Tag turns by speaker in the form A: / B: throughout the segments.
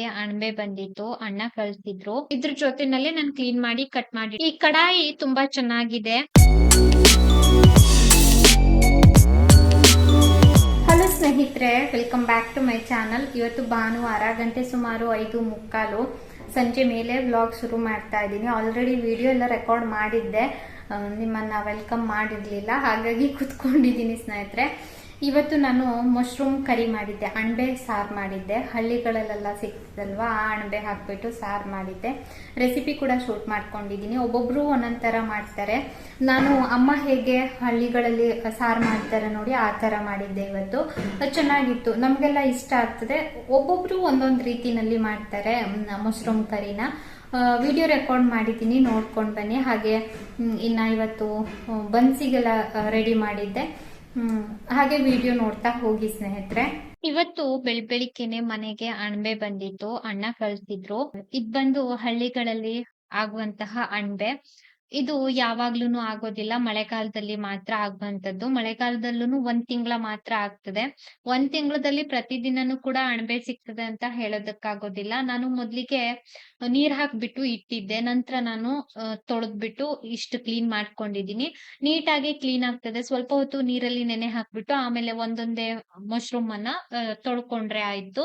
A: ಅಣಬೆ ಬಂದಿತ್ತು, ಅಣ್ಣ ಕಳ್ಸಿದ್ರು. ಇದ್ರ ಜೊತೆನಲ್ಲಿ ನಾನ್ ಕ್ಲೀನ್ ಮಾಡಿ ಕಟ್ ಮಾಡಿ. ಈ ಕಡಾಯಿ ತುಂಬಾ ಚೆನ್ನಾಗಿದೆ. ಸ್ನೇಹಿತರೆ welcome back to my channel ಇವತ್ತು ಭಾನುವಾರ, ಗಂಟೆ ಸುಮಾರು ಐದು ಮುಕ್ಕಾಲು. ಸಂಜೆ ಮೇಲೆ ವ್ಲಾಗ್ ಶುರು ಮಾಡ್ತಾ ಇದ್ದೀನಿ. ಆಲ್ರೆಡಿ ವಿಡಿಯೋ ಎಲ್ಲ ರೆಕಾರ್ಡ್ ಮಾಡಿದ್ದೆ. ನಿಮ್ಮನ್ನ ವೆಲ್ಕಮ್ ಮಾಡಿರ್ಲಿಲ್ಲ. ಹಾಗಾಗಿ ಕುತ್ಕೊಂಡಿದ್ದೀನಿ ಸ್ನೇಹಿತರೆ. ಇವತ್ತು ನಾನು ಮಶ್ರೂಮ್ ಕರಿ ಮಾಡಿದ್ದೆ ಅಣಬೆ ಸಾರು ಮಾಡಿದ್ದೆ. ಹಳ್ಳಿಗಳಲ್ಲೆಲ್ಲ ಸಿಗ್ತದಲ್ವಾ, ಆ ಅಣಬೆ ಹಾಕ್ಬಿಟ್ಟು ಸಾರು ಮಾಡಿದ್ದೆ. ರೆಸಿಪಿ ಕೂಡ ಶೂಟ್ ಮಾಡ್ಕೊಂಡಿದ್ದೀನಿ ಒಬ್ಬೊಬ್ರು ಒಂದೊಂದು ಥರ ಮಾಡ್ತಾರೆ. ನಾನು ಅಮ್ಮ ಹೇಗೆ ಹಳ್ಳಿಗಳಲ್ಲಿ ಸಾರು ಮಾಡ್ತಾರೆ ನೋಡಿ ಆ ಥರ ಮಾಡಿದ್ದೆ ಇವತ್ತು. ಚೆನ್ನಾಗಿತ್ತು. ನಮಗೆಲ್ಲ ಇಷ್ಟ ಆಗ್ತದೆ. ಒಬ್ಬೊಬ್ರು ಒಂದೊಂದು ರೀತಿನಲ್ಲಿ ಮಾಡ್ತಾರೆ ಮಶ್ರೂಮ್ ಕರಿನ. ವಿಡಿಯೋ ರೆಕಾರ್ಡ್ ಮಾಡಿದ್ದೀನಿ ನೋಡ್ಕೊಂಡು ಬನ್ನಿ. ಹಾಗೆ ಇನ್ನು ಇವತ್ತು ಬನ್ಸಿಗೆಲ್ಲ ರೆಡಿ ಮಾಡಿದ್ದೆ. ಹಾಗೆ ವಿಡಿಯೋ ನೋಡ್ತಾ ಹೋಗಿ ಸ್ನೇಹಿತರೆ. ಇವತ್ತು ಬೆಳ್ ಮನೆಗೆ ಅಣಬೆ ಬಂದಿತ್ತು ಅಣ್ಣ ಕಳ್ಸಿದ್ರು. ಇದ್ ಬಂದು ಹಳ್ಳಿಗಳಲ್ಲಿ ಆಗುವಂತಹ ಅಣಬೆ. ಇದು ಯಾವಾಗ್ಲೂನು ಆಗೋದಿಲ್ಲ. ಮಳೆಗಾಲದಲ್ಲಿ ಮಾತ್ರ ಆಗುವಂತದ್ದು ಮಳೆಗಾಲದಲ್ಲೂ ಒಂದ್ ತಿಂಗಳ ಮಾತ್ರ ಆಗ್ತದೆ. ಒಂದ್ ತಿಂಗಳದಲ್ಲಿ ಪ್ರತಿದಿನನೂ ಕೂಡ ಅಣಬೆ ಸಿಗ್ತದೆ ಅಂತ ಹೇಳೋದಕ್ಕಾಗೋದಿಲ್ಲ. ನಾನು ಮೊದ್ಲಿಗೆ ನೀರ್ ಹಾಕ್ಬಿಟ್ಟು ಇಟ್ಟಿದ್ದೆ. ನಂತರ ನಾನು ತೊಳೆದ್ಬಿಟ್ಟು ಇಷ್ಟು ಕ್ಲೀನ್ ಮಾಡ್ಕೊಂಡಿದೀನಿ ನೀಟಾಗಿ ಕ್ಲೀನ್ ಆಗ್ತದೆ. ಸ್ವಲ್ಪ ಹೊತ್ತು ನೀರಲ್ಲಿ ನೆನೆ ಹಾಕ್ಬಿಟ್ಟು ಆಮೇಲೆ ಒಂದೊಂದೇ ಮಶ್ರೂಮ್ ಅನ್ನ ತೊಳ್ಕೊಂಡ್ರೆ ಆಯ್ತು.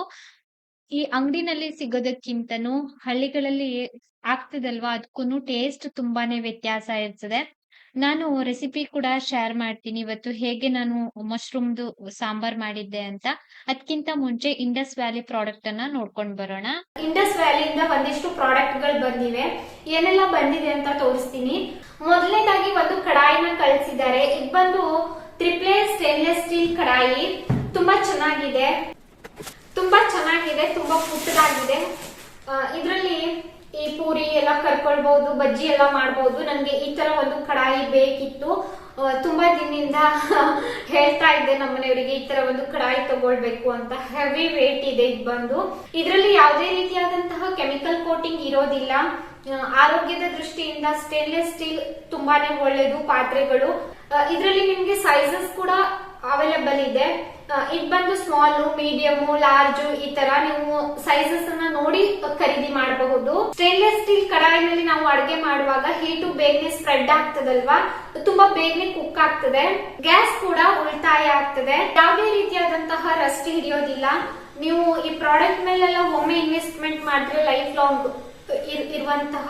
A: ಈ ಅಂಗಡಿನಲ್ಲಿ ಸಿಗೋದಕ್ಕಿಂತನೂ ಹಳ್ಳಿಗಳಲ್ಲಿ ಆಗ್ತದಲ್ವಾ? ಅದಕ್ಕೂ ಟೇಸ್ಟ್ ತುಂಬಾನೇ ವ್ಯತ್ಯಾಸ ಇರ್ತದೆ. ನಾನು ರೆಸಿಪಿ ಕೂಡ ಶೇರ್ ಮಾಡ್ತೀನಿ. ಇವತ್ತು ಹೇಗೆ ನಾನು ಮಶ್ರೂಮ್ದು ಸಾಂಬಾರ್ ಮಾಡಿದ್ದೆ ಅಂತ. ಅದಕ್ಕಿಂತ ಮುಂಚೆ ಇಂಡಸ್ ವ್ಯಾಲಿ ಪ್ರಾಡಕ್ಟ್ ಅನ್ನ ನೋಡ್ಕೊಂಡ್ ಬರೋಣ.
B: ಇಂಡಸ್ ವ್ಯಾಲಿಯಿಂದ ಒಂದಿಷ್ಟು ಪ್ರಾಡಕ್ಟ್ಗಳು ಬಂದಿವೆ. ಏನೆಲ್ಲ ಬಂದಿದೆ ಅಂತ ತೋರಿಸ್ತೀನಿ. ಮೊದಲನೇದಾಗಿ ಒಂದು ಕಡಾಯಿನ ಕಳಿಸಿದ್ದಾರೆ. ಇದು ಬಂದು ತ್ರಿಪ್ಲೆ ಸ್ಟೇನ್ಲೆಸ್ ಸ್ಟೀಲ್ ಕಡಾಯಿ. ತುಂಬಾ ಚೆನ್ನಾಗಿದೆ. ತುಂಬಾ ಚೆನ್ನಾಗಿದೆ, ತುಂಬಾ ಪುಟ್ಟದಾಗಿದೆ. ಇದರಲ್ಲಿ ಈ ಪೂರಿ ಎಲ್ಲ ಕರ್ಕೊಳ್ಬಹುದು ಬಜ್ಜಿ ಎಲ್ಲ ಮಾಡಬಹುದು ನನಗೆ ಈ ತರ ಒಂದು ಕಡಾಯಿ ಬೇಕಿತ್ತು. ತುಂಬಾ ದಿನದಿಂದ ಹೇಳ್ತಾ ಇದ್ದೆ ನಮ್ಮ ಮನೆಯವರಿಗೆ ಈ ತರ ಒಂದು ಕಡಾಯಿ ತಗೊಳ್ಬೇಕು ಅಂತ. ಹೆವಿ ವೇಟ್ ಇದೆ ಇದು ಬಂದು. ಇದರಲ್ಲಿ ಯಾವುದೇ ರೀತಿಯಾದಂತಹ ಕೆಮಿಕಲ್ ಕೋಟಿಂಗ್ ಇರೋದಿಲ್ಲ. ಆರೋಗ್ಯದ ದೃಷ್ಟಿಯಿಂದ ಸ್ಟೇನ್ಲೆಸ್ ಸ್ಟೀಲ್ ತುಂಬಾನೇ ಒಳ್ಳೇದು, ಪಾತ್ರೆಗಳು. ಇದರಲ್ಲಿ ನಿಮ್ಗೆ ಸೈಜಸ್ ಕೂಡ ಅವೈಲೇಬಲ್ ಇದೆ. ಇದು ಬಂದು ಸ್ಮಾಲ್ ಮೀಡಿಯಂ ಲಾರ್ಜ್ ಈ ತರ ನೀವು ಸೈಜಸ್ ಅನ್ನ ನೋಡಿ ಖರೀದಿ ಮಾಡಬಹುದು. ಸ್ಟೇನ್ಲೆಸ್ ಸ್ಟೀಲ್ ಕಡಾಯಿನಲ್ಲಿ ನಾವು ಅಡಿಗೆ ಮಾಡುವಾಗ ಹೀಟು ಬೇಗನೆ ಸ್ಪ್ರೆಡ್ ಆಗ್ತದಲ್ವಾ? ತುಂಬಾ ಬೇಗನೆ ಕುಕ್ ಆಗ್ತದೆ. ಗ್ಯಾಸ್ ಕೂಡ ಉಳಿತಾಯ ಆಗ್ತದೆ. ಯಾವುದೇ ರೀತಿಯಾದಂತಹ ರಸ್ಟ್ ಹಿಡಿಯೋದಿಲ್ಲ. ನೀವು ಈ ಪ್ರಾಡಕ್ಟ್ ಮೇಲೆಲ್ಲ ಒಮ್ಮೆ ಇನ್ವೆಸ್ಟ್ಮೆಂಟ್ ಮಾಡಿದ್ರೆ ಲೈಫ್ ಲಾಂಗ್ ಇರ್- ಇರುವಂತಹ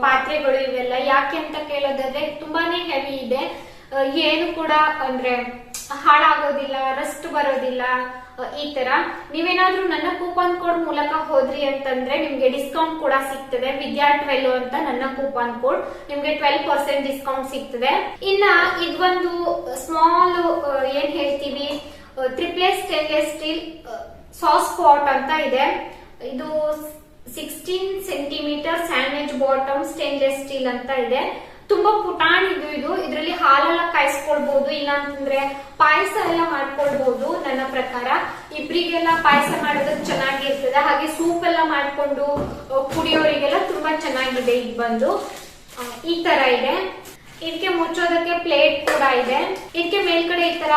B: ಪಾತ್ರೆಗಳು ಇವೆಲ್ಲ ಯಾಕೆ ಅಂತ ಕೇಳೋದಾದ್ರೆ ತುಂಬಾನೇ ಹೆವಿ ಇದೆ. ಏನು ಕೂಡ ಅಂದ್ರೆ ಹಾಳಾಗೋದಿಲ್ಲ ರಸ್ಟ್ ಬರೋದಿಲ್ಲ ಈ ತರ. ನೀವೇನಾದ್ರೂ ನನ್ನ ಕೂಪನ್ ಕೋಡ್ ಮೂಲಕ ಹೋದ್ರಿ ಅಂತಂದ್ರೆ ನಿಮ್ಗೆ ಡಿಸ್ಕೌಂಟ್ ಕೂಡ ಸಿಗ್ತದೆ. ವಿದ್ಯಾ ಟ್ವೆಲ್ ಅಂತ ನನ್ನ ಕೂಪನ್ ಕೋಡ್ ನಿಮ್ಗೆ ಟ್ವೆಲ್ ಪರ್ಸೆಂಟ್ ಡಿಸ್ಕೌಂಟ್ ಸಿಗ್ತದೆ. ಇನ್ನ ಇದೊಂದು ಸ್ಮಾಲ್ ಏನ್ ಹೇಳ್ತೀವಿ triply stainless steel sauce pot ಅಂತ ಇದೆ. ಇದು sixteen centimetre sandwich bottom stainless steel ಅಂತ ಇದೆ. ತುಂಬಾ ಪುಟಾಣಿ ಇದು ಇದು. ಇದರಲ್ಲಿ ಹಾಲೆಲ್ಲ ಕಾಯಿಸ್ಕೊಳ್ಬಹುದು ಇಲ್ಲಾಂತಂದ್ರೆ ಪಾಯಸ ಎಲ್ಲ ಮಾಡ್ಕೊಳ್ಬಹುದು ನನ್ನ ಪ್ರಕಾರ. ಇಬ್ರಿಗೆಲ್ಲ ಪಾಯಸ ಮಾಡೋದು ಚೆನ್ನಾಗಿ ಇರ್ತದೆ ಹಾಗೆ ಸೂಪ್ ಎಲ್ಲ ಮಾಡ್ಕೊಂಡು ಕುಡಿಯೋರಿಗೆಲ್ಲ ತುಂಬಾ ಚೆನ್ನಾಗಿದೆ ಇದು ಬಂದು. ಈ ತರ ಇದೆ. ಇದಕ್ಕೆ ಮುಚ್ಚೋದಕ್ಕೆ ಪ್ಲೇಟ್ ಕೂಡ ಇದೆ. ಇದಕ್ಕೆ ಮೇಲ್ಗಡೆ ಈ ತರ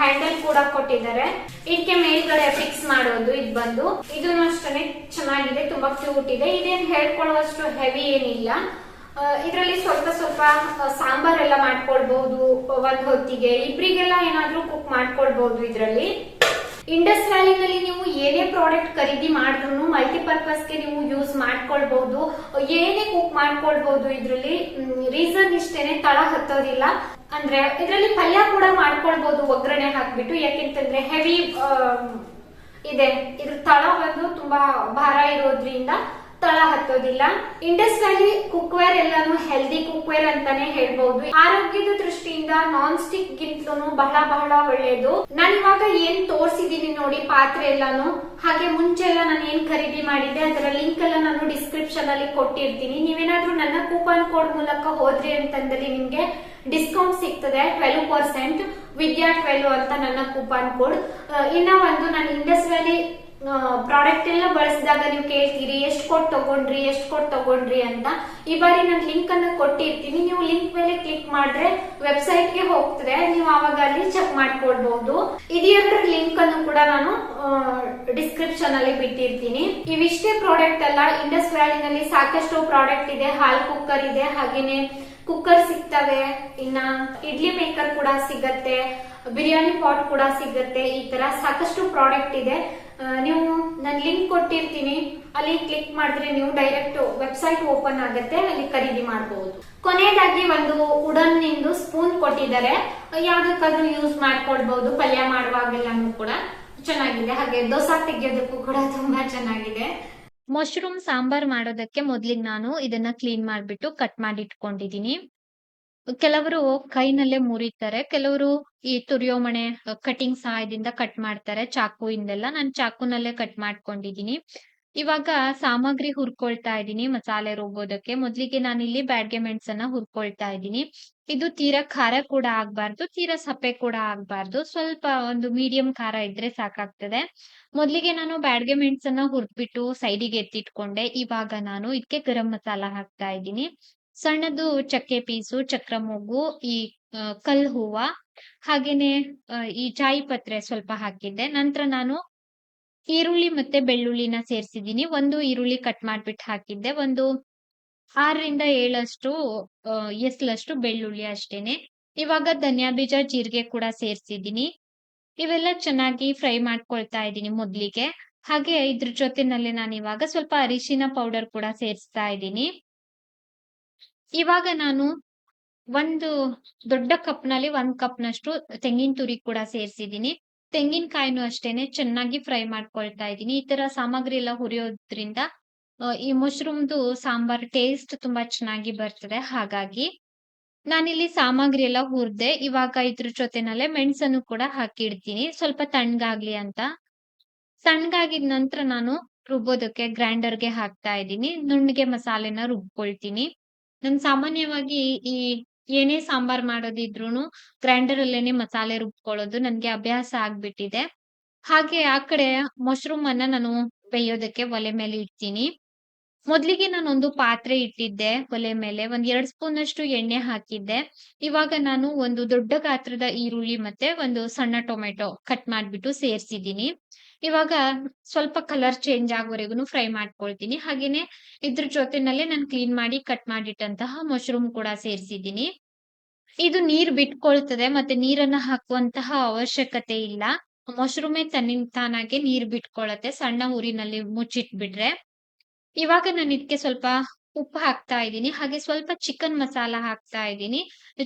B: ಹ್ಯಾಂಡಲ್ ಕೂಡ ಕೊಟ್ಟಿದ್ದಾರೆ. ಇದಕ್ಕೆ ಮೇಲ್ಗಡೆ ಫಿಕ್ಸ್ ಮಾಡೋದು ಇದು ಬಂದು. ಇದನ್ನು ಅಷ್ಟೇ ಚೆನ್ನಾಗಿದೆ, ತುಂಬಾ ಕ್ಯೂಟ್ ಇದೆ. ಇದೇನ್ ಹೇಳ್ಕೊಳ್ಳುವಷ್ಟು ಹೆವಿ ಏನಿಲ್ಲ. ಇದರಲ್ಲಿ ಸ್ವಲ್ಪ ಸ್ವಲ್ಪ ಸಾಂಬಾರ್ ಎಲ್ಲ ಮಾಡ್ಕೊಳ್ಬಹುದು ಒಂದ್ ಹೊತ್ತಿಗೆ. ಇಬ್ರಿಗೆಲ್ಲ ಏನಾದ್ರೂ ಕುಕ್ ಮಾಡ್ಕೊಳ್ಬಹುದು ಇದರಲ್ಲಿ. ಇಂಡಸ್ ವ್ಯಾಲಿನಲ್ಲಿ ನೀವು ಏನೇ ಪ್ರಾಡಕ್ಟ್ ಖರೀದಿ ಮಾಡಿದ್ರು ಮಲ್ಟಿಪರ್ಪಸ್ಗೆ ನೀವು ಯೂಸ್ ಮಾಡ್ಕೊಳ್ಬಹುದು ಏನೇ ಕುಕ್ ಮಾಡ್ಕೊಳ್ಬಹುದು ಇದರಲ್ಲಿ. ರೀಸನ್ ಇಷ್ಟೇನೆ ತಳ ಹತ್ತೋದಿಲ್ಲ. ಅಂದ್ರೆ ಇದರಲ್ಲಿ ಪಲ್ಯ ಕೂಡ ಮಾಡ್ಕೊಳ್ಬಹುದು ಒಗ್ಗರಣೆ ಹಾಕ್ಬಿಟ್ಟು. ಯಾಕೆಂತಂದ್ರೆ ಹೆವಿ ಇದೆ. ಇದ್ರ ತಳ ಬಂದು ತುಂಬಾ ಭಾರ ಇರೋದ್ರಿಂದ ತಳ ಹತ್ತೋದಿಲ್ಲ. ಇಂಡಸ್ ವ್ಯಾಲಿ ಕುಕ್ವೇರ್ ಎಲ್ಲಾನು ಹೆಲ್ದಿ ಕುಕ್ವೇರ್ ಅಂತಾನೆ ಹೇಳ್ಬಹುದು ಆರೋಗ್ಯದ ದೃಷ್ಟಿಯಿಂದ ನಾನ್ ಸ್ಟಿಕ್ ಗಿಂತಲೂ ಬಹಳ ಬಹಳ ಒಳ್ಳೇದು. ನಾನು ಇವಾಗ ಏನ್ ತೋರಿಸಿದೀನಿ ನೋಡಿ ಪಾತ್ರೆ ಎಲ್ಲಾನು. ಹಾಗೆ ಮುಂಚೆ ಎಲ್ಲ ನಾನು ಏನ್ ಖರೀದಿ ಮಾಡಿದ್ದೆ, ಅದರ ಲಿಂಕ್ ಎಲ್ಲ ನಾನು ಡಿಸ್ಕ್ರಿಪ್ಷನ್ ಅಲ್ಲಿ ಕೊಟ್ಟಿರ್ತೀನಿ. ನೀವೇನಾದ್ರೂ ನನ್ನ ಕೂಪನ್ ಕೋಡ್ ಮೂಲಕ ಹೋದ್ರಿ ಅಂತಂದಲ್ಲಿ ನಿಮ್ಗೆ ಡಿಸ್ಕೌಂಟ್ ಸಿಗ್ತದೆ ಟ್ವೆಲ್ ಪರ್ಸೆಂಟ್ ವಿದ್ಯಾ ಟ್ವೆಲ್ ಅಂತ ನನ್ನ ಕೂಪನ್ ಕೋಡ್ ಇನ್ನ ಒಂದು ನಾನು ಇಂಡಸ್ ವ್ಯಾಲಿ
C: ಪ್ರಾಡಕ್ಟ್ ಎಲ್ಲ ಬಳಸಿದಾಗ ನೀವು ಕೇಳ್ತೀರಿ, ಎಷ್ಟು ಕೊಟ್ಟು ತಗೊಂಡ್ರಿ, ಎಷ್ಟು ಕೊಟ್ಟು ತಗೊಂಡ್ರಿ ಅಂತ. ಈ ಬಾರಿ ನಾನು ಲಿಂಕ್ ಅನ್ನ ಕೊಟ್ಟಿರ್ತೀನಿ. ನೀವು ಲಿಂಕ್ ಮೇಲೆ ಕ್ಲಿಕ್ ಮಾಡಿದ್ರೆ ವೆಬ್ಸೈಟ್ಗೆ ಹೋಗ್ತದೆ. ನೀವು ಅವಾಗ ಅಲ್ಲಿ ಚೆಕ್ ಮಾಡ್ಕೊಳ್ಬಹುದು ಇದೆರಡರ ಲಿಂಕ್ ಅನ್ನು ಕೂಡ ನಾನು ಡಿಸ್ಕ್ರಿಪ್ಷನ್ ಅಲ್ಲಿ ಬಿಟ್ಟಿರ್ತೀನಿ. ಇವಿಷ್ಟೇ ಪ್ರಾಡಕ್ಟ್ ಅಲ್ಲ. ಇಂಡಸ್ ವ್ಯಾಲಿನಲ್ಲಿ ಸಾಕಷ್ಟು ಪ್ರಾಡಕ್ಟ್ ಇದೆ. ಹಾಲ್ ಕುಕ್ಕರ್ ಇದೆ. ಹಾಗೇನೆ ಕುಕ್ಕರ್ ಸಿಗ್ತವೆ. ಇನ್ನ ಇಡ್ಲಿ ಮೇಕರ್ ಕೂಡ ಸಿಗತ್ತೆ. ಬಿರಿಯಾನಿ ಪಾಟ್ ಕೂಡ ಸಿಗುತ್ತೆ, ಈ ತರ ಸಾಕಷ್ಟು ಪ್ರಾಡಕ್ಟ್ ಇದೆ. ನೀವು ನಾನು ಲಿಂಕ್ ಕೊಟ್ಟಿರ್ತೀನಿ, ಅಲ್ಲಿ ಕ್ಲಿಕ್ ಮಾಡಿದ್ರೆ ನೀವು ಡೈರೆಕ್ಟ್ ವೆಬ್ಸೈಟ್ ಓಪನ್ ಆಗುತ್ತೆ, ಅಲ್ಲಿ ಖರೀದಿ ಮಾಡಬಹುದು ಕೊನೆಯದಾಗಿ ಒಂದು ವುಡನ್ ನಿಂದು ಸ್ಪೂನ್ ಕೊಟ್ಟಿದ್ದಾರೆ. ಯಾವ್ದಕ್ಕಾದ್ರೂ ಯೂಸ್ ಮಾಡ್ಕೊಳ್ಬಹುದು ಪಲ್ಯ ಮಾಡುವಾಗೆಲ್ಲಾನು ಕೂಡ. ಚೆನ್ನಾಗಿದೆ, ಹಾಗೆ ದೋಸೆ ತೆಗೆಯೋದಕ್ಕೂ ಕೂಡ ತುಂಬಾ ಚೆನ್ನಾಗಿದೆ.
B: ಮಶ್ರೂಮ್ ಸಾಂಬಾರ್ ಮಾಡೋದಕ್ಕೆ ಮೊದ್ಲಿಗೆ ನಾನು ಇದನ್ನ ಕ್ಲೀನ್ ಮಾಡ್ಬಿಟ್ಟು ಕಟ್ ಮಾಡಿ ಇಟ್ಕೊಂಡಿದೀನಿ ಕೆಲವರು ಕೈನಲ್ಲೇ ಮುರಿತಾರೆ, ಕೆಲವರು ಈ ತುರಿಯೋ ಮಣೆ ಕಟಿಂಗ್ ಸಹಾಯದಿಂದ ಕಟ್ ಮಾಡ್ತಾರೆ ಚಾಕುಯಿಂದೆಲ್ಲ ನಾನು ಚಾಕುನಲ್ಲೇ ಕಟ್ ಮಾಡ್ಕೊಂಡಿದೀನಿ. ಇವಾಗ ಸಾಮಗ್ರಿ ಹುರ್ಕೊಳ್ತಾ ಇದ್ದೀನಿ ಮಸಾಲೆ ರುಬ್ಬೋದಕ್ಕೆ. ಮೊದ್ಲಿಗೆ ಇಲ್ಲಿ ಬ್ಯಾಡ್ಗೆ ಮೆಣಸನ್ನ ಹುರ್ಕೊಳ್ತಾ ಇದ್ದೀನಿ ಇದು ತೀರಾ ಖಾರ ಕೂಡ ಆಗ್ಬಾರ್ದು, ತೀರಾ ಸಪ್ಪೆ ಕೂಡ ಆಗ್ಬಾರ್ದು. ಸ್ವಲ್ಪ ಒಂದು ಮೀಡಿಯಂ ಖಾರ ಇದ್ರೆ ಸಾಕಾಗ್ತದೆ. ಮೊದ್ಲಿಗೆ ನಾನು ಬ್ಯಾಡ್ಗೆ ಮೆಣಸನ್ನ ಹುರ್ದ್ಬಿಟ್ಟು ಸೈಡಿಗೆ ಎತ್ತಿಟ್ಕೊಂಡೆ. ಇವಾಗ ನಾನು ಇದಕ್ಕೆ ಗರಂ ಮಸಾಲ ಹಾಕ್ತಾ ಇದ್ದೀನಿ ಸಣ್ಣದು ಚಕ್ಕೆ ಪೀಸು, ಚಕ್ರ ಮೊಗ್ಗು ಈ ಕಲ್ ಹೂವ, ಹಾಗೇನೆ ಈ ಚಾಯಿ ಪತ್ರೆ ಸ್ವಲ್ಪ ಹಾಕಿದ್ದೆ. ನಂತರ ನಾನು ಈರುಳ್ಳಿ ಮತ್ತೆ ಬೆಳ್ಳುಳ್ಳಿನ ಸೇರಿಸಿದ್ದೀನಿ. ಒಂದು ಈರುಳ್ಳಿ ಕಟ್ ಮಾಡ್ಬಿಟ್ಟು ಹಾಕಿದ್ದೆ. ಒಂದು ಆರರಿಂದ ಏಳಷ್ಟು ಎಸ್ಲಷ್ಟು ಬೆಳ್ಳುಳ್ಳಿ ಅಷ್ಟೇನೆ. ಇವಾಗ ಧನಿಯಾ ಬೀಜ, ಜೀರಿಗೆ ಕೂಡ ಸೇರಿಸಿದ್ದೀನಿ. ಇವೆಲ್ಲ ಚೆನ್ನಾಗಿ ಫ್ರೈ ಮಾಡ್ಕೊಳ್ತಾ ಇದ್ದೀನಿ ಮೊದ್ಲಿಗೆ. ಹಾಗೆ ಇದ್ರ ಜೊತೆನಲ್ಲಿ ನಾನು ಇವಾಗ ಸ್ವಲ್ಪ ಅರಿಶಿನ ಪೌಡರ್ ಕೂಡ ಸೇರಿಸ್ತಾ ಇದ್ದೀನಿ. ಇವಾಗ ನಾನು ಒಂದು ದೊಡ್ಡ ಕಪ್ನಲ್ಲಿ ಒಂದ್ ಕಪ್ನಷ್ಟು ತೆಂಗಿನ ತುರಿ ಕೂಡ ಸೇರಿಸಿದೀನಿ ತೆಂಗಿನಕಾಯಿನೂ ಅಷ್ಟೇನೆ ಚೆನ್ನಾಗಿ ಫ್ರೈ ಮಾಡ್ಕೊಳ್ತಾ ಇದ್ದೀನಿ. ಈ ತರ ಸಾಮಗ್ರಿ ಎಲ್ಲ ಹುರಿಯೋದ್ರಿಂದ ಈ ಮಶ್ರೂಮ್ದು ಸಾಂಬಾರ್ ಟೇಸ್ಟ್ ತುಂಬಾ ಚೆನ್ನಾಗಿ ಬರ್ತದೆ. ಹಾಗಾಗಿ ನಾನಿಲ್ಲಿ ಸಾಮಗ್ರಿ ಎಲ್ಲ ಹುರ್ದೆ ಇವಾಗ ಇದ್ರ ಜೊತೆನಲ್ಲೇ ಮೆಣಸನ್ನು ಕೂಡ ಹಾಕಿಡ್ತೀನಿ. ಸ್ವಲ್ಪ ತಣ್ಣಗಾಗ್ಲಿ ಅಂತ. ತಣ್ಣಗಾಗಿದ ನಂತರ ನಾನು ರುಬ್ಬೋದಕ್ಕೆ ಗ್ರೈಂಡರ್ಗೆ ಹಾಕ್ತಾ ಇದ್ದೀನಿ. ನುಣ್ಣಗೆ ಮಸಾಲೆನ ರುಬ್ಕೊಳ್ತೀನಿ. ನಾನು ಸಾಮಾನ್ಯವಾಗಿ ಈ ಏನೇ ಸಾಂಬಾರ್ ಮಾಡೋದಿದ್ರೂನು ಗ್ರೈಂಡರ್ ಅಲ್ಲೇನೆ ಮಸಾಲೆ ರುಬ್ಕೊಳ್ಳೋದು ನನ್ಗೆ ಅಭ್ಯಾಸ ಆಗ್ಬಿಟ್ಟಿದೆ. ಹಾಗೆ ಆ ಕಡೆ ಮಶ್ರೂಮ್ ಅನ್ನ ನಾನು ಬೇಯೋದಕ್ಕೆ ಒಲೆ ಮೇಲೆ ಇಡ್ತೀನಿ. ಮೊದ್ಲಿಗೆ ಒಂದು ಪಾತ್ರೆ ಇಟ್ಟಿದ್ದೆ ಒಲೆ ಮೇಲೆ, ಒಂದ್ ಎರಡ್ ಸ್ಪೂನ್ ಅಷ್ಟು ಎಣ್ಣೆ ಹಾಕಿದ್ದೆ. ಇವಾಗ ನಾನು ಒಂದು ದೊಡ್ಡ ಗಾತ್ರದ ಈರುಳ್ಳಿ ಮತ್ತೆ ಒಂದು ಸಣ್ಣ ಟೊಮೆಟೊ ಕಟ್ ಮಾಡ್ಬಿಟ್ಟು ಸೇರ್ಸಿದೀನಿ ಇವಾಗ ಸ್ವಲ್ಪ ಕಲರ್ ಚೇಂಜ್ ಆಗೋವರೆಗೂ ಫ್ರೈ ಮಾಡ್ಕೊಳ್ತೀನಿ. ಹಾಗೇನೆ ಇದ್ರ ಜೊತೆನಲ್ಲೇ ನಾನು ಕ್ಲೀನ್ ಮಾಡಿ ಕಟ್ ಮಾಡಿಟ್ಟಂತಹ ಮಶ್ರೂಮ್ ಕೂಡ ಸೇರಿಸಿದ್ದೀನಿ. ಇದು ನೀರ್ ಬಿಟ್ಕೊಳ್ತದೆ, ಮತ್ತೆ ನೀರನ್ನ ಹಾಕುವಂತಹ ಅವಶ್ಯಕತೆ ಇಲ್ಲ. ಮಶ್ರೂಮೇ ತನ್ನ ತಾನಾಗೆ ನೀರ್ ಬಿಟ್ಕೊಳತ್ತೆ, ಸಣ್ಣ ಊರಿನಲ್ಲಿ ಮುಚ್ಚಿಟ್ಬಿಟ್ರೆ. ಇವಾಗ ನಾನು ಇದಕ್ಕೆ ಸ್ವಲ್ಪ ಉಪ್ಪು ಹಾಕ್ತಾ ಇದ್ದೀನಿ. ಹಾಗೆ ಸ್ವಲ್ಪ ಚಿಕನ್ ಮಸಾಲ ಹಾಕ್ತಾ ಇದ್ದೀನಿ.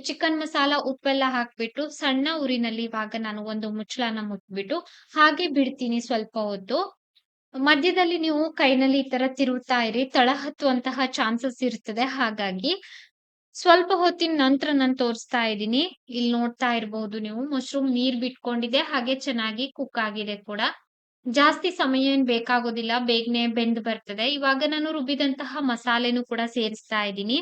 B: ಚಿಕನ್ ಮಸಾಲ ಉಪ್ಪೆಲ್ಲ ಹಾಕ್ಬಿಟ್ಟು ಸಣ್ಣ ಉರಿನಲ್ಲಿ ಇವಾಗ ನಾನು ಒಂದು ಮುಚ್ಚಳನ ಮುಟ್ಬಿಟ್ಟು ಹಾಗೆ ಬಿಡ್ತೀನಿ ಸ್ವಲ್ಪ ಹೊತ್ತು. ಮಧ್ಯದಲ್ಲಿ ನೀವು ಕೈನಲ್ಲಿ ಈ ತರ ತಿರುಗ್ತಾ ಇರಿ. ತಳ ಹತ್ತುವಂತಹ ಚಾನ್ಸಸ್ ಇರ್ತದೆ. ಹಾಗಾಗಿ ಸ್ವಲ್ಪ ಹೊತ್ತಿನ ನಂತರ ನಾನು ತೋರಿಸ್ತಾ ಇದ್ದೀನಿ. ಇಲ್ಲಿ ನೋಡ್ತಾ ಇರಬಹುದು ನೀವು. ಮಶ್ರೂಮ್ ನೀರ್ ಬಿಟ್ಕೊಂಡಿದೆ. ಹಾಗೆ ಚೆನ್ನಾಗಿ ಕುಕ್ ಆಗಿದೆ ಕೂಡ. ಜಾಸ್ತಿ ಸಮಯ ಏನ್ ಬೇಕಾಗೋದಿಲ್ಲ, ಬೇಗನೆ ಬೆಂದ್ ಬರ್ತದೆ. ಇವಾಗ ನಾನು ರುಬ್ಬಿದಂತಹ ಮಸಾಲೆನೂ ಕೂಡ ಸೇರಿಸ್ತಾ ಇದ್ದೀನಿ.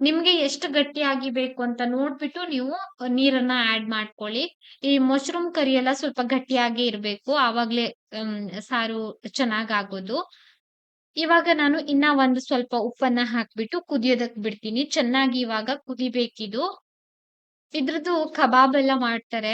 B: ನಿಮ್ಗೆ ಎಷ್ಟು ಗಟ್ಟಿಯಾಗಿ ಬೇಕು ಅಂತ ನೋಡ್ಬಿಟ್ಟು ನೀವು ನೀರನ್ನ ಆಡ್ ಮಾಡ್ಕೊಳ್ಳಿ. ಈ ಮಶ್ರೂಮ್ ಕರಿ ಎಲ್ಲ ಸ್ವಲ್ಪ ಗಟ್ಟಿಯಾಗಿ ಇರ್ಬೇಕು. ಆವಾಗ್ಲೇ ಸಾರು ಚೆನ್ನಾಗ್ ಆಗೋದು ಇವಾಗ ನಾನು ಇನ್ನ ಒಂದು ಸ್ವಲ್ಪ ಉಪ್ಪನ್ನ ಹಾಕ್ಬಿಟ್ಟು ಕುದಿಯೋದಕ್ ಬಿಡ್ತೀನಿ. ಚೆನ್ನಾಗಿ ಇವಾಗ ಕುದಿಬೇಕಿದು. ಇದ್ರದ್ದು ಕಬಾಬ್ ಎಲ್ಲ ಮಾಡ್ತಾರೆ.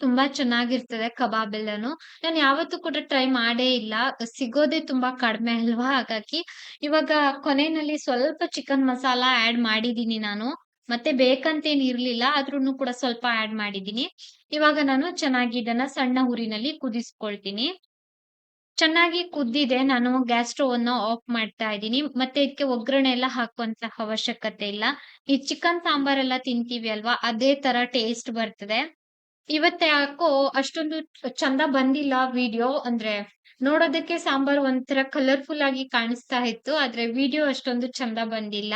B: ತುಂಬಾ ಚೆನ್ನಾಗಿರ್ತದೆ ಕಬಾಬ್ ಎಲ್ಲಾನು. ನಾನು ಯಾವತ್ತೂ ಕೂಡ ಟ್ರೈ ಮಾಡೇ ಇಲ್ಲ. ಸಿಗೋದೇ ತುಂಬಾ ಕಡಿಮೆ ಅಲ್ವಾ? ಹಾಗಾಗಿ ಇವಾಗ ಕೊನೆಯಲ್ಲಿ ಸ್ವಲ್ಪ ಚಿಕನ್ ಮಸಾಲ ಆಡ್ ಮಾಡಿದೀನಿ ನಾನು. ಮತ್ತೆ ಬೇಕಂತೇನ್ ಇರ್ಲಿಲ್ಲ, ಆದ್ರೂನು ಕೂಡ ಸ್ವಲ್ಪ ಆಡ್ ಮಾಡಿದೀನಿ ಇವಾಗ ನಾನು ಚೆನ್ನಾಗಿ ಇದನ್ನ ಸಣ್ಣ ಊರಿನಲ್ಲಿ ಕುದಿಸ್ಕೊಳ್ತೀನಿ. ಚೆನ್ನಾಗಿ ಕುದ್ದಿದೆ. ನಾನು ಗ್ಯಾಸ್ ಸ್ಟೋವ್ ಆಫ್ ಮಾಡ್ತಾ ಇದ್ದೀನಿ. ಮತ್ತೆ ಇದಕ್ಕೆ ಒಗ್ಗರಣೆ ಎಲ್ಲ ಹಾಕುವಂತ ಅವಶ್ಯಕತೆ ಇಲ್ಲ. ಈ ಚಿಕನ್ ಸಾಂಬಾರ್ ಎಲ್ಲ ತಿಂತೀವಿ ಅಲ್ವಾ? ಅದೇ ತರ ಟೇಸ್ಟ್ ಬರ್ತದೆ. ಇವತ್ತ ಯಾಕೋ ಅಷ್ಟೊಂದು ಚಂದ ಬಂದಿಲ್ಲ ವಿಡಿಯೋ ಅಂದ್ರೆ ನೋಡೋದಕ್ಕೆ ಸಾಂಬಾರ್ ಒಂಥರ ಕಲರ್ಫುಲ್ ಆಗಿ ಕಾಣಿಸ್ತಾ ಇತ್ತು, ಆದ್ರೆ ವಿಡಿಯೋ ಅಷ್ಟೊಂದು ಚಂದ ಬಂದಿಲ್ಲ.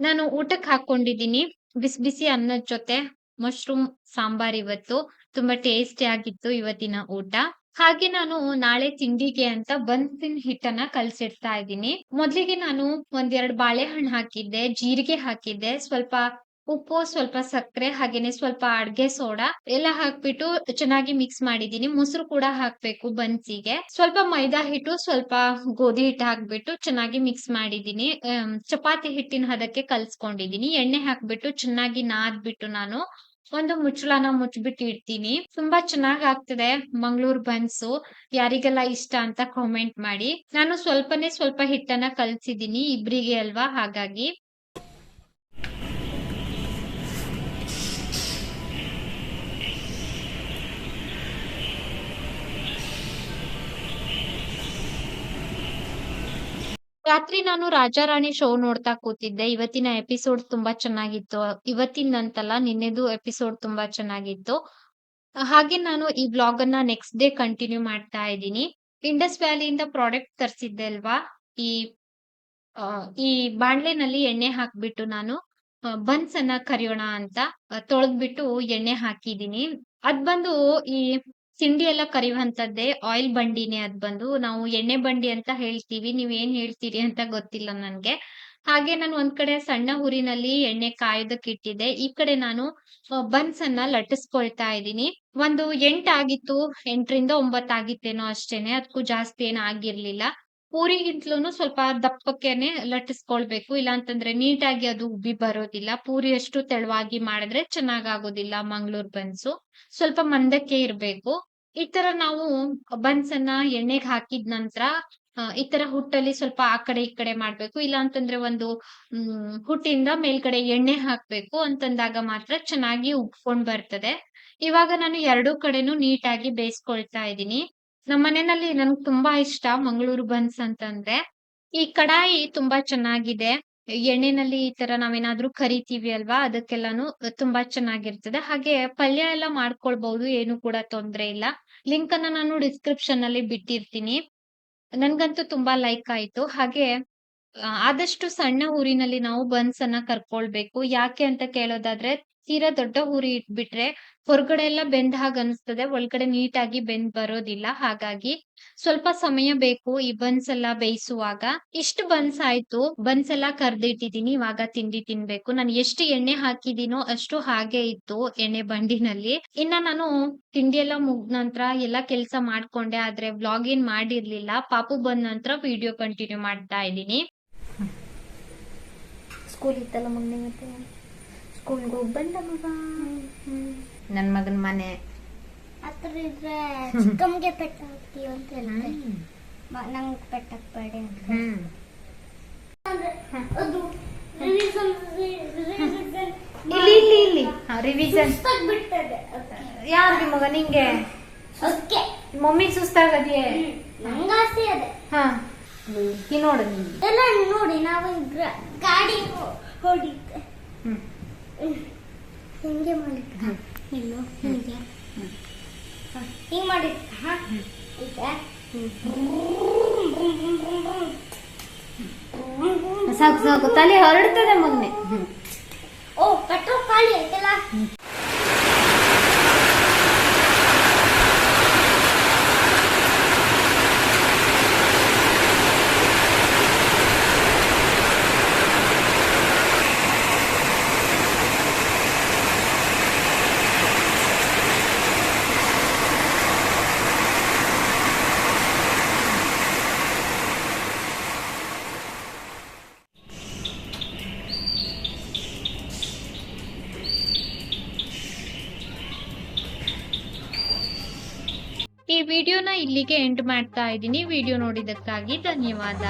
B: ನಾನು ಊಟಕ್ಕೆ ಹಾಕೊಂಡಿದ್ದೀನಿ, ಬಿಸಿ ಬಿಸಿ ಅನ್ನದ ಜೊತೆ ಮಶ್ರೂಮ್ ಸಾಂಬಾರ್ ಇವತ್ತು. ತುಂಬಾ ಟೇಸ್ಟಿ ಆಗಿತ್ತು ಇವತ್ತಿನ ಊಟ. ಹಾಗೆ ನಾನು ನಾಳೆ ತಿಂಡಿಗೆ ಅಂತ ಬನ್ಸಿನ ಹಿಟ್ಟನ್ನ ಕಲ್ಸಿಡ್ತಾ ಇದ್ದೀನಿ. ಮೊದ್ಲಿಗೆ ನಾನು ಒಂದೆರಡು ಬಾಳೆಹಣ್ಣು ಹಾಕಿದ್ದೆ, ಜೀರಿಗೆ ಹಾಕಿದ್ದೆ, ಸ್ವಲ್ಪ ಉಪ್ಪು ಸ್ವಲ್ಪ ಸಕ್ಕರೆ, ಹಾಗೇನೆ ಸ್ವಲ್ಪ ಅಡ್ಗೆ ಸೋಡಾ ಎಲ್ಲ ಹಾಕ್ಬಿಟ್ಟು ಚೆನ್ನಾಗಿ ಮಿಕ್ಸ್ ಮಾಡಿದೀನಿ ಮೊಸರು ಕೂಡ ಹಾಕ್ಬೇಕು ಬನ್ಸಿಗೆ. ಸ್ವಲ್ಪ ಮೈದಾ ಹಿಟ್ಟು, ಸ್ವಲ್ಪ ಗೋಧಿ ಹಿಟ್ಟು ಹಾಕ್ಬಿಟ್ಟು ಚೆನ್ನಾಗಿ ಮಿಕ್ಸ್ ಮಾಡಿದೀನಿ ಚಪಾತಿ ಹಿಟ್ಟಿನ ಹದಕ್ಕೆ ಕಲ್ಸ್ಕೊಂಡಿದೀನಿ ಎಣ್ಣೆ ಹಾಕ್ಬಿಟ್ಟು ಚೆನ್ನಾಗಿ ನಾದ್ಬಿಟ್ಟು ನಾನು ಒಂದು ಮುಚ್ಚಳನ ಮುಚ್ಬಿಟ್ಟು ಇಡ್ತೀನಿ. ತುಂಬಾ ಚೆನ್ನಾಗ್ ಆಗ್ತದೆ ಮಂಗ್ಳೂರ್ ಬನ್ಸು. ಯಾರಿಗೆಲ್ಲ ಇಷ್ಟ ಅಂತ ಕಾಮೆಂಟ್ ಮಾಡಿ. ನಾನು ಸ್ವಲ್ಪನೇ ಸ್ವಲ್ಪ ಹಿಟ್ಟನ್ನ ಕಲ್ಸಿದೀನಿ ಇಬ್ರಿಗೆ ಅಲ್ವಾ? ಹಾಗಾಗಿ. ರಾತ್ರಿ ನಾನು ರಾಜಾರಾಣಿ ಶೋ ನೋಡ್ತಾ ಕೂತಿದ್ದೆ. ಇವತ್ತಿನ ಎಪಿಸೋಡ್ ತುಂಬಾ ಚೆನ್ನಾಗಿತ್ತು. ಇವತ್ತಿನಂತಲ್ಲ, ನಿನ್ನೆದು ಎಪಿಸೋಡ್ ತುಂಬಾ ಚೆನ್ನಾಗಿತ್ತು. ಹಾಗೆ ನಾನು ಈ ಬ್ಲಾಗ್ ಅನ್ನ ನೆಕ್ಸ್ಟ್ ಡೇ ಕಂಟಿನ್ಯೂ ಮಾಡ್ತಾ ಇದ್ದೀನಿ. ಇಂಡಸ್ ವ್ಯಾಲಿಯಿಂದ ಪ್ರಾಡಕ್ಟ್ ತರಿಸಿದ್ದೆ ಅಲ್ವಾ? ಈ ಈ ಬಾಣ್ಲೆನಲ್ಲಿ ಎಣ್ಣೆ ಹಾಕ್ಬಿಟ್ಟು ನಾನು ಬನ್ಸ್ ಅನ್ನ ಕರಿಯೋಣ ಅಂತ ತೊಳೆದ್ಬಿಟ್ಟು ಎಣ್ಣೆ ಹಾಕಿದೀನಿ ಅದ್ ಬಂದು ಈ ತಿಂಡಿ ಎಲ್ಲ ಕರಿಯುವಂತದ್ದೇ ಆಯಿಲ್ ಬಂಡಿನೇ ಅದ್ ಬಂದು. ನಾವು ಎಣ್ಣೆ ಬಂಡಿ ಅಂತ ಹೇಳ್ತೀವಿ. ನೀವ್ ಏನ್ ಹೇಳ್ತೀರಿ ಅಂತ ಗೊತ್ತಿಲ್ಲ ನನ್ಗೆ. ಹಾಗೆ ನಾನು ಒಂದ್ ಕಡೆ ಸಣ್ಣ ಹುರಿನಲ್ಲಿ ಎಣ್ಣೆ ಕಾಯೋದಕ್ಕೆ ಇಟ್ಟಿದ್ದೆ. ಈ ಕಡೆ ನಾನು ಬನ್ಸ್ ಅನ್ನ ಲಟ್ಟಿಸ್ಕೊಳ್ತಾ ಇದ್ದೀನಿ. ಒಂದು ಎಂಟಾಗಿತ್ತು ಎಂಟರಿಂದ ಒಂಬತ್ತು ಆಗಿತ್ತೇನೋ ಅಷ್ಟೇನೆ. ಅದಕ್ಕೂ ಜಾಸ್ತಿ ಏನೂ ಆಗಿರ್ಲಿಲ್ಲ. ಪೂರಿಗಿಂತಲೂ ಸ್ವಲ್ಪ ದಪ್ಪಕ್ಕೆನೆ ಲಟ್ಟಿಸ್ಕೊಳ್ಬೇಕು. ಇಲ್ಲ ಅಂತಂದ್ರೆ ನೀಟಾಗಿ ಅದು ಉಬ್ಬಿ ಬರೋದಿಲ್ಲ. ಪೂರಿ ಅಷ್ಟು ತೆಳುವಾಗಿ ಮಾಡಿದ್ರೆ ಚೆನ್ನಾಗಾಗೋದಿಲ್ಲ ಮಂಗಳೂರು ಬನ್ಸು. ಸ್ವಲ್ಪ ಮಂದಕ್ಕೆ ಇರ್ಬೇಕು. ಈ ತರ ನಾವು ಬನ್ಸ್ ಅನ್ನ ಎಣ್ಣೆಗೆ ಹಾಕಿದ ನಂತರ ಈ ತರ ಹುಟ್ಟಲ್ಲಿ ಸ್ವಲ್ಪ ಆ ಕಡೆ ಈ ಕಡೆ ಮಾಡ್ಬೇಕು. ಇಲ್ಲ ಅಂತಂದ್ರೆ ಒಂದು ಹುಟ್ಟಿಂದ ಮೇಲ್ಗಡೆ ಎಣ್ಣೆ ಹಾಕ್ಬೇಕು ಅಂತಂದಾಗ ಮಾತ್ರ ಚೆನ್ನಾಗಿ ಉಬ್ಕೊಂಡ್ ಬರ್ತದೆ. ಇವಾಗ ನಾನು ಎರಡೂ ಕಡೆನೂ ನೀಟಾಗಿ ಬೇಯಿಸ್ಕೊಳ್ತಾ ಇದ್ದೀನಿ. ನಮ್ಮ ಮನೆಯಲ್ಲಿ ನನ್ಗೆ ತುಂಬಾ ಇಷ್ಟ ಮಂಗಳೂರು ಬನ್ಸ್ ಅಂತಂದ್ರೆ. ಈ ಕಡಾಯಿ ತುಂಬಾ ಚೆನ್ನಾಗಿದೆ. ಎಣ್ಣೆನಲ್ಲಿ ಈ ತರ ನಾವೇನಾದ್ರೂ ಕರಿತೀವಿ ಅಲ್ವಾ? ಅದಕ್ಕೆಲ್ಲಾನು ತುಂಬಾ ಚೆನ್ನಾಗಿರ್ತದೆ. ಹಾಗೆ ಪಲ್ಯ ಎಲ್ಲ ಮಾಡ್ಕೊಳ್ಬಹುದು ಏನು ಕೂಡ ತೊಂದ್ರೆ ಇಲ್ಲ. ಲಿಂಕ್ ಅನ್ನ ನಾನು ಡಿಸ್ಕ್ರಿಪ್ಷನ್ ಅಲ್ಲಿ ಬಿಟ್ಟಿರ್ತೀನಿ. ನನ್ಗಂತೂ ತುಂಬಾ ಲೈಕ್ ಆಯ್ತು. ಹಾಗೆ ಆದಷ್ಟು ಸಣ್ಣ ಊರಿನಲ್ಲಿ ನಾವು ಬನ್ಸ್ ಅನ್ನ ಕರ್ಕೊಳ್ಬೇಕು. ಯಾಕೆ ಅಂತ ಕೇಳೋದಾದ್ರೆ ತೀರಾ ದೊಡ್ಡ ಉರಿ ಇಟ್ಬಿಟ್ರೆ ಹೊರಗಡೆ ಎಲ್ಲ ಬೆಂದ ಹಾಗೆ ಅನಿಸ್ತದೆ, ಒಳಗಡೆ ನೀಟಾಗಿ ಬೆಂದ್ ಬರೋದಿಲ್ಲ. ಹಾಗಾಗಿ ಸ್ವಲ್ಪ ಸಮಯ ಬೇಕು ಈ ಬನ್ಸ್ ಎಲ್ಲ ಬೇಯಿಸುವಾಗ. ಇಷ್ಟು ಬನ್ಸ್ ಆಯ್ತು, ಬನ್ಸ್ ಎಲ್ಲ ಕರ್ದಿಟ್ಟಿದೀನಿ, ಇವಾಗ ತಿಂಡಿ ತಿನ್ಬೇಕು. ನಾನು ಎಷ್ಟು ಎಣ್ಣೆ ಹಾಕಿದೀನೋ ಅಷ್ಟು ಹಾಗೆ ಇತ್ತು ಎಣ್ಣೆ ಬಂಡಿನಲ್ಲಿ. ಇನ್ನ ನಾನು ತಿಂಡಿ ಎಲ್ಲ ಮುಗ್ದ ನಂತರ ಎಲ್ಲ ಕೆಲ್ಸ ಮಾಡ್ಕೊಂಡೆ, ಆದ್ರೆ ವ್ಲಾಗ್ ಏನ್ ಮಾಡಿರ್ಲಿಲ್ಲ. ಪಾಪು ಬಂದ ನಂತರ ವಿಡಿಯೋ ಕಂಟಿನ್ಯೂ ಮಾಡ್ತಾ ಇದ್ದೀನಿ.
D: ಸ್ಕೂಲ್ ಇತ್ತಲ್ಲ ಮೊನ್ನೆ ಮತ್ತೆ? ಹೋಗಿ ಬಂದ ಮಗ ನನ್ನ ಮಗನ ಮನೆ.
E: ಹತ್ರ ಇದ್ರೆ ಚಿಕ್ಕಮ್ಗೆ ಪೆಟ್ಟ ಹಾಕ್ತೀವಿ ಅಂತ ಹೇಳ್ತಾರೆ. ನಂಗೆ ಪೆಟ್ಟ ಹಾಕ್ಬೇಡಿ ಅಂತ. ಅದು ರಿವಿಷನ್
D: ಇಲ್ಲಿ ಇಲ್ಲಿ ಇಲ್ಲಿ. ರಿವಿಷನ್
E: ಸುಸ್ತಾಗ್ ಬಿಡ್ತದೆ
D: ಯಾರಿಗೆ ಮಗ? ನಿಂಗೆ?
E: ಅದಕ್ಕೆ
D: ಮಮ್ಮಿಗೆ
E: ನಂಗೆ ಆಸೆ ಅದೇ.
D: ಹಾ. ನೋಡು ನೀನು.
E: ಎಲ್ಲ ನೋಡಿ ನಾವು ಗಾಡಿ ಹೊ- ಹೊಡಿತೆ
D: ಹ್ಮ್.
E: ಹಿಂಗೆ ಮಾಡಿ ಇಲ್ಲೋ ಹೀಗೆ. ಹಿಂಗೆ ಮಾಡಿದ್ದ. ಹಾ? ಈಗ
D: ಸಾಕು ಸಾಕು. ತಲೆ ಹೊರಡ್ತದೆ ಮೊನ್ನೆ
E: ಓ ಪೆಟ್ರೋಲ್ ಖಾಲಿ ಆಯ್ತಲ್ಲ
B: ಈ ವಿಡಿಯೋನ ಇಲ್ಲಿಗೆ ಎಂಡ್ ಮಾಡ್ತಾ ಇದ್ದೀನಿ. ವಿಡಿಯೋ ನೋಡಿದ್ದಕ್ಕಾಗಿ ಧನ್ಯವಾದ.